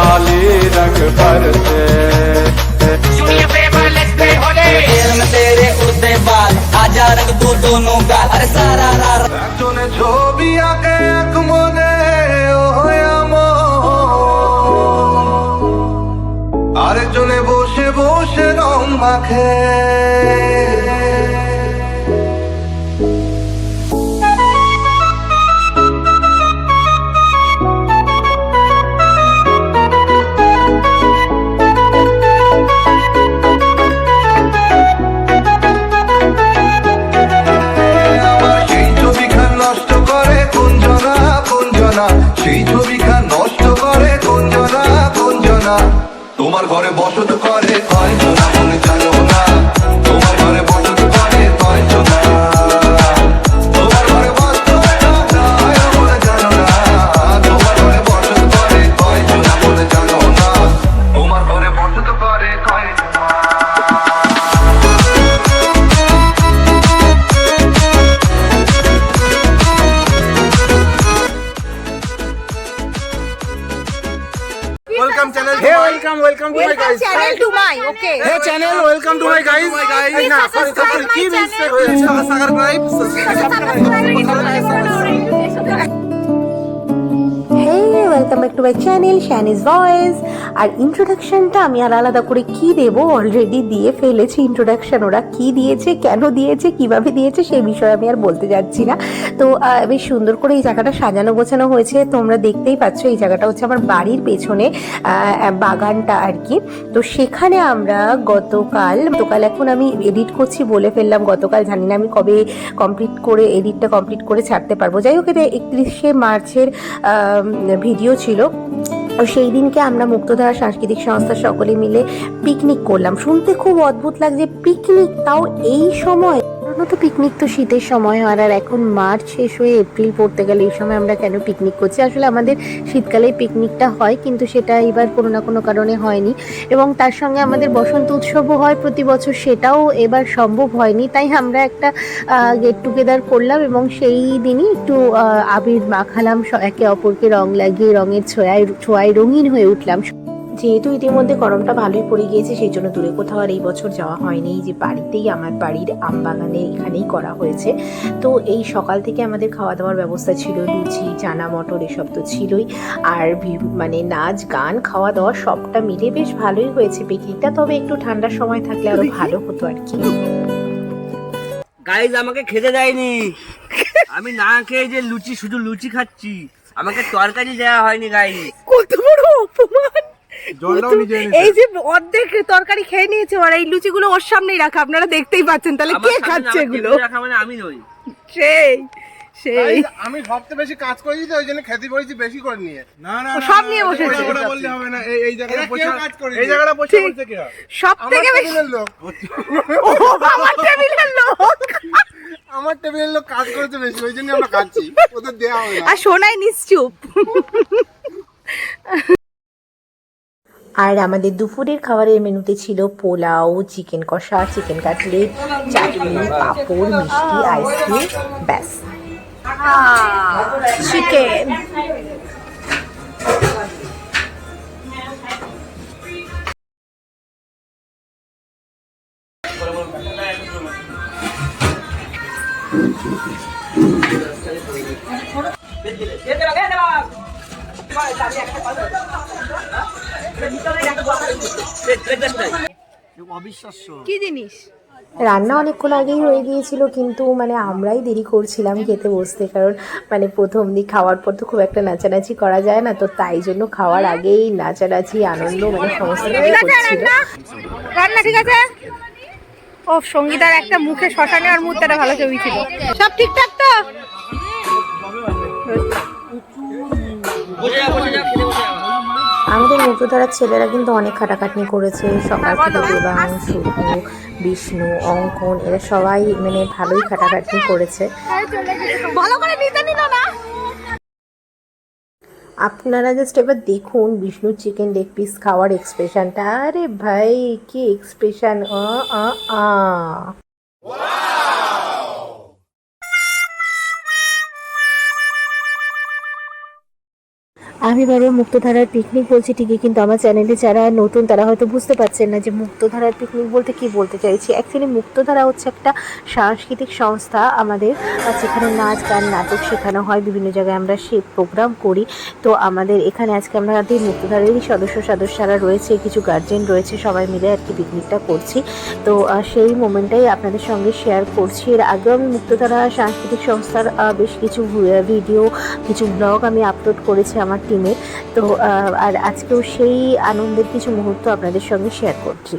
गुलाली रंग बरसे सुनिए प्रेमा लेट्स प्ले होली तेरे में तेरे उड़ते बाल आजा रख दो दोनों गाल अरे सारा रा रा একজনে ছবি আঁকে এক মনে ও আমার আরেকজনে বসে বসে রং মাখে সেই ছবিখান নষ্ট করে কুঞ্জনা জনা তোমার ঘরে বসত করে কয়জনা বলে channel to my, okay. Hey channel, welcome to my guys. My guys. Please না, my কি channel. mistake হয়েছে? Hey, welcome back to my channel, Shani's Voice. আর ইন্ট্রোডাকশনটা আমি আর আলাদা করে কি দেব? অলরেডি দিয়ে ফেলেছি ইন্ট্রোডাকশন ওরা কি দিয়েছে কেন দিয়েছে কীভাবে দিয়েছে সেই বিষয়ে আমি আর বলতে যাচ্ছি না। তো বেশ সুন্দর করে এই জায়গাটা সাজানো গোছানো হয়েছে। তোমরা দেখতেই পাচ্ছ এই জায়গাটা হচ্ছে আমার বাড়ির পেছনে বাগানটা আর কি। তো সেখানে আমরা গতকাল গতকাল এখন আমি এডিট করছি বলে ফেললাম। গতকাল জানি না আমি কবে কমপ্লিট করে এডিটটা কমপ্লিট করে ছাড়তে পারব। যাই হোক এটা একত্রিশে মার্চের ভিডিও ছিল। সেই দিনকে আমরা মুক্তধারা সাংস্কৃতিক সংস্থা সকলে মিলে পিকনিক করলাম। শুনতে খুব অদ্ভুত লাগছে পিকনিক তাও এই সময়? সাধারণত পিকনিক তো শীতের সময় হয় আর এখন মার্চ শেষ হয়ে এপ্রিল পড়তে গেলে এই সময় আমরা কেন পিকনিক করছি? আসলে আমাদের শীতকালে পিকনিকটা হয় কিন্তু সেটা এবার কোনো না কোনো কারণে হয়নি এবং তার সঙ্গে আমাদের বসন্ত উৎসবও হয় প্রতি বছর সেটাও এবার সম্ভব হয়নি। তাই আমরা একটা গেট টুগেদার করলাম এবং সেই দিনই একটু আবির মাখালাম একে অপরকে রং লাগিয়ে রঙের ছোঁয়ায় ছোঁয়ায় রঙিন হয়ে উঠলাম। যেহেতু ইতিমধ্যে গরমটা ভালোই পড়ে গিয়েছে সেই জন্য দূরে কোথাও আর এই বছর যাওয়া হয়নি। যে বাড়িতেই আমার বাড়ির আম বাগানে এখানেই করা হয়েছে। তো এই সকাল থেকে আমাদের খাওয়া দাওয়ার ব্যবস্থা ছিল লুচি চানা মটর এসব তো ছিলই। আর ভি- মানে নাচ গান খাওয়া দাওয়া সবটা মিলে বেশ ভালোই হয়েছে পিকনিকটা তবে একটু ঠান্ডার সময় থাকলে আরও ভালো হতো আর কি। গাইজ আমাকে খেতে দেয়নি। আমি না খেয়ে যে লুচি শুধু লুচি খাচ্ছি। আমাকে তরকারি দেওয়া হয়নি গাইজ কত বড় অপমান। এই যে অর্ধেক তরকারি খেয়ে নিয়েছে আর এই লুচিগুলো ওর সামনেই রাখা আপনারা দেখতেই পাচ্ছেন। তাহলে কে খাচ্ছে এগুলো? মানে আমি নই সেই সেই। আমি সবচেয়ে বেশি কাজ করেছি তো ওই জন্য খেতে পড়েছি বেশি করে নিয়ে। না না সব নিয়ে বসেছে। ওটা বললে হবে না এই এই জায়গাটা পোষা এই জায়গাটা ঠিক। বলতে কি সব থেকে বেশি লোক। ও, আমার টেবিলের লোক। আমার টেবিলের লোক কাজ করেছে বেশি ওই জন্য আমরা খাচ্ছি ওদের দেওয়া হবে আর সোনাই নিশ্চুপ। আর আমাদের দুপুরের খাবারের মেনুতে ছিল পোলাও চিকেন কষা চিকেন কাটলেট চাটনি পাঁপড় মিষ্টি আইসক্রিম ব্যাস চিকেন অবিশ্বাস্য কি জিনিস? রান্না অনেকক্ষণ আগেই হয়ে গিয়েছিল কিন্তু মানে আমরাই দেরি করছিলাম খেতে বসতে কারণ মানে প্রথম দিক খাওয়ার পর তো খুব একটা নাচানাচি করা যায় না তো তাই জন্য খাওয়ার আগেই নাচানাচি আনন্দ মানে সমস্ত রান্না? ঠিক আছে? ও সঙ্গীতার একটা মুখে শ্মশানে নেওয়ার মুহূর্তে ভালো ছবি ছিল। সব ঠিকঠাক তো? আমাদের মুক্তধারার ছেলেরা কিন্তু অনেক খাটাখাটনি করেছে। সকাল থেকে দেবাং শুভ বিষ্ণু অঙ্কন এরা সবাই মানে ভালোই খাটাখাটনি করেছে। ভালো করে নিতে নিল না। আপনারা জাস্ট এবার দেখুন বিষ্ণু চিকেন লেগ পিস খাওয়ার এক্সপ্রেশনটা আরে ভাই কি এক্সপ্রেশন আ আ আ। আমি বারবার মুক্তধারার পিকনিক বলছি ঠিকই, কিন্তু আমার চ্যানেলে যারা নতুন, তারা হয়তো বুঝতে পারছেন না যে মুক্তধারার পিকনিক বলতে কি বলতে চাইছি। অ্যাকচুয়ালি মুক্তধারা হচ্ছে একটা সাংস্কৃতিক সংস্থা আমাদের যেখানে নাচ, গান, নাটক শেখানো হয়, বিভিন্ন জায়গায় আমরা সে প্রোগ্রাম করি। তো আমাদের এখানে আজকে আমাদের মুক্তধারারই সদস্য সদস্যরা রয়েছে, কিছু গার্জেন রয়েছে, সবাই মিলে আর কি পিকনিকটা করছি। তো সেই মোমেন্টটাই আপনাদের সঙ্গে শেয়ার করছি। এর আগেও আমি মুক্তধারা সাংস্কৃতিক সংস্থার বেশ কিছু ভিডিও কিছু ব্লগ আমি আপলোড করেছি আমার টিমের তো আর আজকেও সেই আনন্দের কিছু মুহূর্ত আপনাদের সঙ্গে শেয়ার করছি।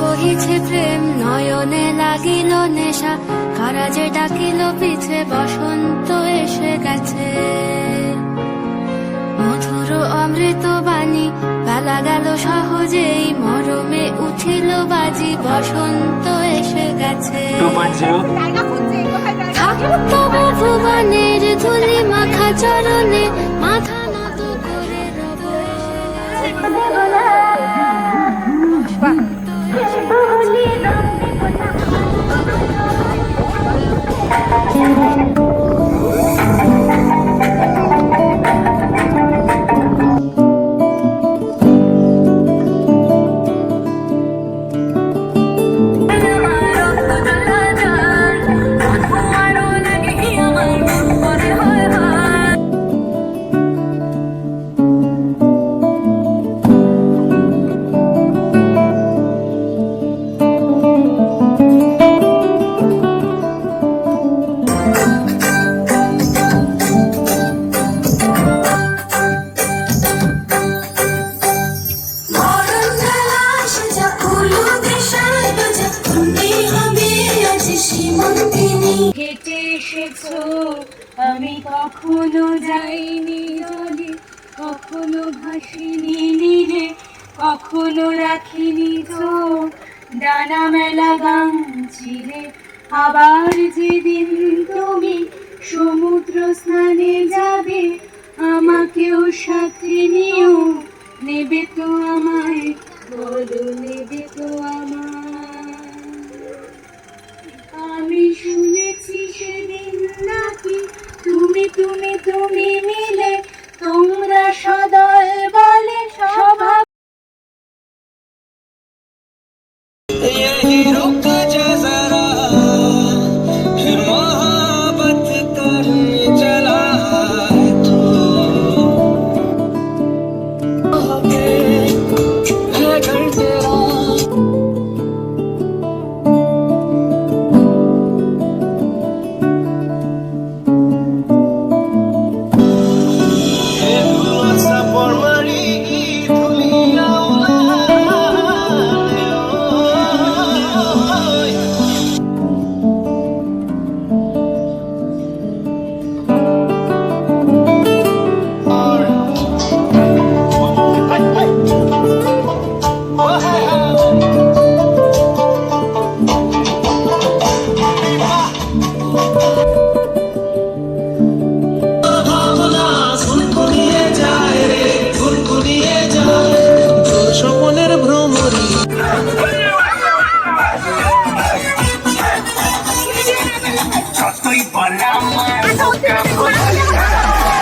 বহিছে প্রেম নয়নে লাগিল নেশা কারাজে ডাকিল পিছে বসন্ত এসে গেছে। মধুর অমৃত বাণী বেলা গেল সহজেই মরমে উঠিল বাজি বসন্ত এসে গেছে। থাকতো ভুবনের ধুলি চরণে মাথা নত করে হেঁটে রাখিনি চোখ, ডানা মেলা ছিলে আবার যেদিন তুমি সমুদ্র স্নানে যাবে, আমাকেও সাথে নিও। নেবে তো আমায়, বলো নেবে তো আমায়। আমি শুনেছি সেদিন নাকি তুমি তুমি তুমি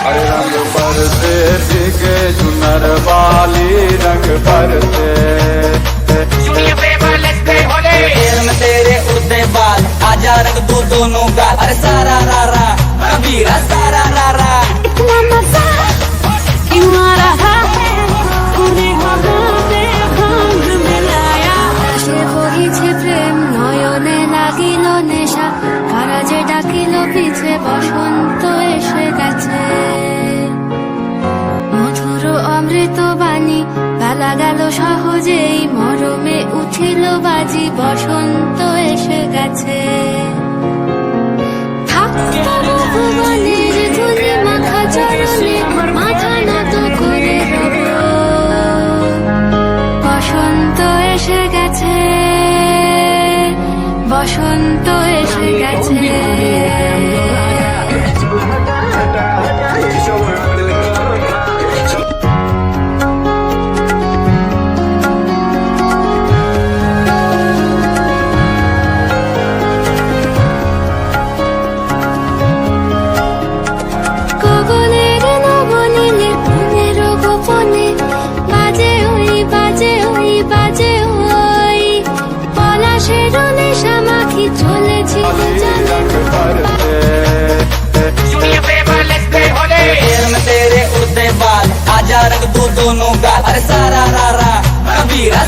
अरे रंग बरसे भीगे चुनर वाली रंग में तेरे उड़ते बाल आजा रंग दो दोनों का। अरे सारा रा रा कबीरा सारा रा रा পিছে বসন্ত এসে গেছে। মধুর অমৃত বাণী বেলা গেল সহজেই, মরমে উঠিল বাজি বসন্ত এসে গেছে, বসন্ত এসে গেছে। आजा रंग दो दोनों का अरे सारा रारा कबीरा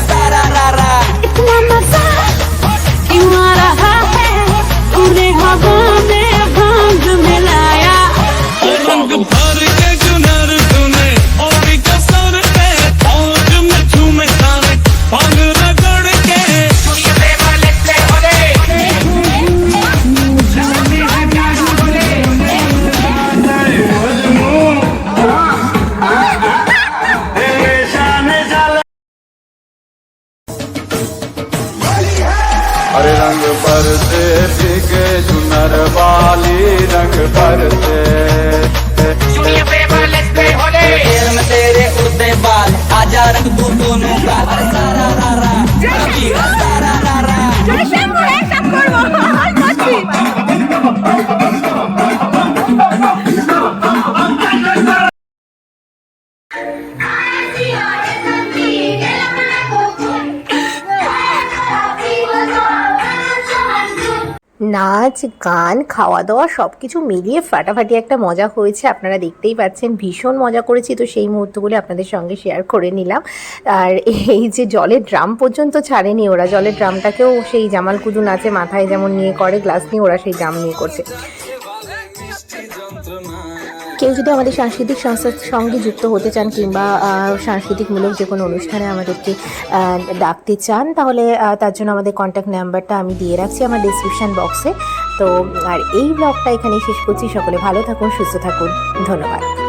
নাচ গান খাওয়া দাওয়া সব কিছু মিলিয়ে ফাটাফাটি একটা মজা হয়েছে। আপনারা দেখতেই পাচ্ছেন, ভীষণ মজা করেছি। তো সেই মুহূর্তগুলি আপনাদের সঙ্গে শেয়ার করে নিলাম। আর এই যে জলের ড্রাম পর্যন্ত ছাড়েনি, ওরা জলের ড্রামটাকেও সেই জামাল কুদু নাচে মাথায় যেমন নিয়ে করে, গ্লাস নিয়ে ওরা সেই ড্রাম নিয়ে করছে। কেউ যদি আমাদের সাংস্কৃতিক সংস্থার সঙ্গে যুক্ত হতে চান কিংবা সাংস্কৃতিকমূলক যে কোনো অনুষ্ঠানে আমাদেরকে ডাকতে চান, তাহলে তার জন্য আমাদের কন্ট্যাক্ট নাম্বারটা আমি দিয়ে রাখছি আমার ডিসক্রিপশান বক্সে তো আর এই ব্লগটা এখানে শেষ করছি। সকলে ভালো থাকুন সুস্থ থাকুন। ধন্যবাদ।